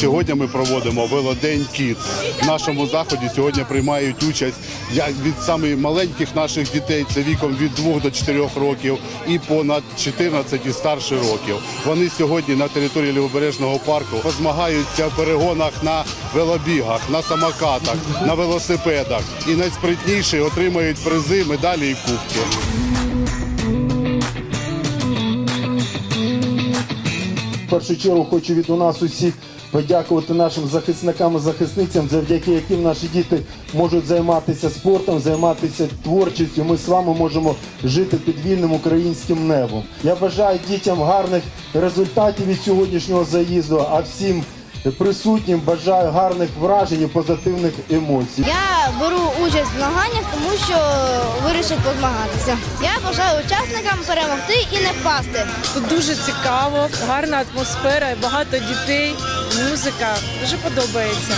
Сьогодні ми проводимо велодень Кіц. В нашому заході сьогодні приймають участь від самих маленьких наших дітей, це віком від 2 до 4 років, і понад 14 і старше років. Вони сьогодні на території Лівобережного парку позмагаються в перегонах на велобігах, на самокатах, на велосипедах. І найспритніші отримають призи, медалі і кубки. Першу чергу хочу від у нас усіх подякувати нашим захисникам і захисницям, завдяки яким наші діти можуть займатися спортом, займатися творчістю. Ми з вами можемо жити під вільним українським небом. Я бажаю дітям гарних результатів від сьогоднішнього заїзду, а всім присутнім бажаю гарних вражень і позитивних емоцій. Я беру участь в змаганнях, тому що вирішив позмагатися. Я бажаю учасникам перемогти і не впасти. Тут дуже цікаво, гарна атмосфера, багато дітей, музика. Дуже подобається.